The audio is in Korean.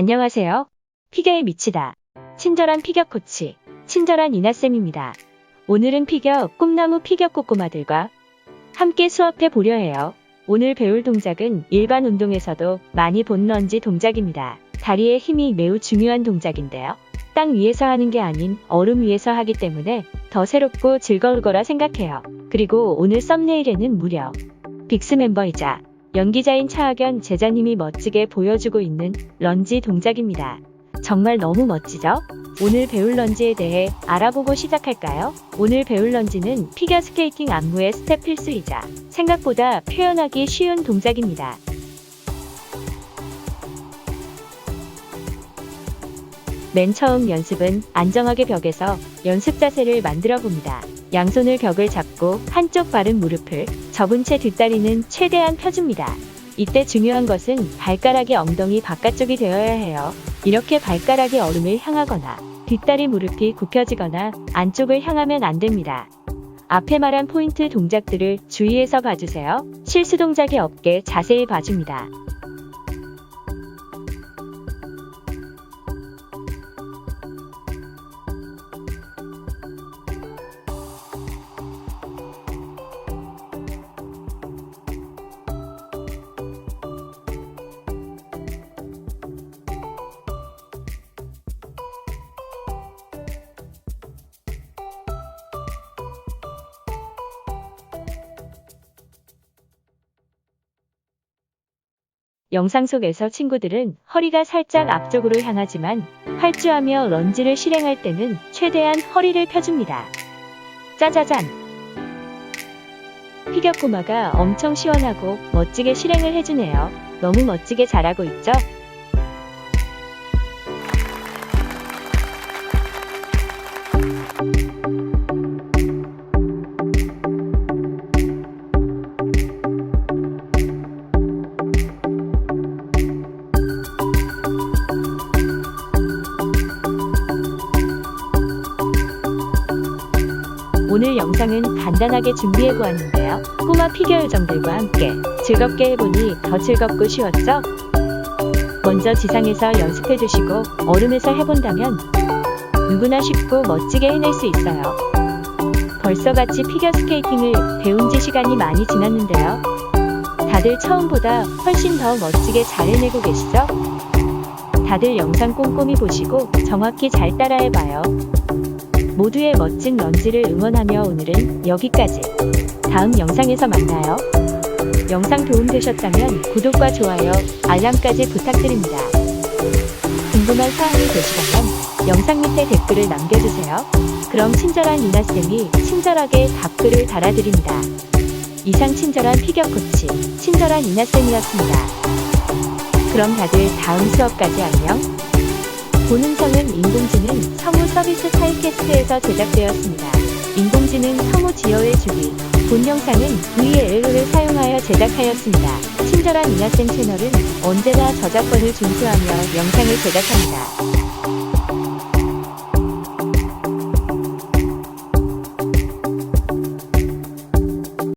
안녕하세요. 피겨에 미치다. 친절한 피겨 코치, 친절한 이나쌤입니다. 오늘은 피겨 꿈나무 피겨 꼬꼬마들과 함께 수업해 보려 해요. 오늘 배울 동작은 일반 운동에서도 많이 본 런지 동작입니다. 다리의 힘이 매우 중요한 동작인데요. 땅 위에서 하는 게 아닌 얼음 위에서 하기 때문에 더 새롭고 즐거울 거라 생각해요. 그리고 오늘 썸네일에는 무려 빅스 멤버이자 연기자인 차학연 제자님이 멋지게 보여주고 있는 런지 동작입니다. 정말 너무 멋지죠? 오늘 배울 런지에 대해 알아보고 시작할까요? 오늘 배울 런지는 피겨 스케이팅 안무의 스텝 필수이자 생각보다 표현하기 쉬운 동작입니다. 맨 처음 연습은 안정하게 벽에서 연습 자세를 만들어 봅니다. 양손을 벽을 잡고 한쪽 발은 무릎을 접은 채 뒷다리는 최대한 펴줍니다. 이때 중요한 것은 발가락이 엉덩이 바깥쪽이 되어야 해요. 이렇게 발가락이 얼음을 향하거나 뒷다리 무릎이 굽혀지거나 안쪽을 향하면 안 됩니다. 앞에 말한 포인트 동작들을 주의해서 봐주세요. 실수 동작이 없게 자세히 봐줍니다. 영상 속에서 친구들은 허리가 살짝 앞쪽으로 향하지만 활주하며 런지를 실행할 때는 최대한 허리를 펴줍니다. 짜자잔! 피겨 꼬마가 엄청 시원하고 멋지게 실행을 해주네요. 너무 멋지게 잘하고 있죠? 오늘 영상은 간단하게 준비해 보았는데요. 꼬마 피겨 요정들과 함께 즐겁게 해보니 더 즐겁고 쉬웠죠? 먼저 지상에서 연습해 두시고 얼음에서 해본다면 누구나 쉽고 멋지게 해낼 수 있어요. 벌써 같이 피겨 스케이팅을 배운 지 시간이 많이 지났는데요. 다들 처음보다 훨씬 더 멋지게 잘 해내고 계시죠? 다들 영상 꼼꼼히 보시고 정확히 잘 따라해봐요. 모두의 멋진 런지를 응원하며 오늘은 여기까지. 다음 영상에서 만나요. 영상 도움되셨다면 구독과 좋아요, 알람까지 부탁드립니다. 궁금한 사항이 계시다면 영상 밑에 댓글을 남겨주세요. 그럼 친절한 이나쌤이 친절하게 답글을 달아드립니다. 이상 친절한 피겨 코치, 친절한 이나쌤이었습니다. 그럼 다들 다음 수업까지 안녕. 본음성은 인공지능 성우 서비스 타이캐스트에서 제작되었습니다. 인공지능 성우 지어의 주기. 본 영상은 VLO를 사용하여 제작하였습니다. 친절한 이나쌤 채널은 언제나 저작권을 준수하며 영상을 제작합니다.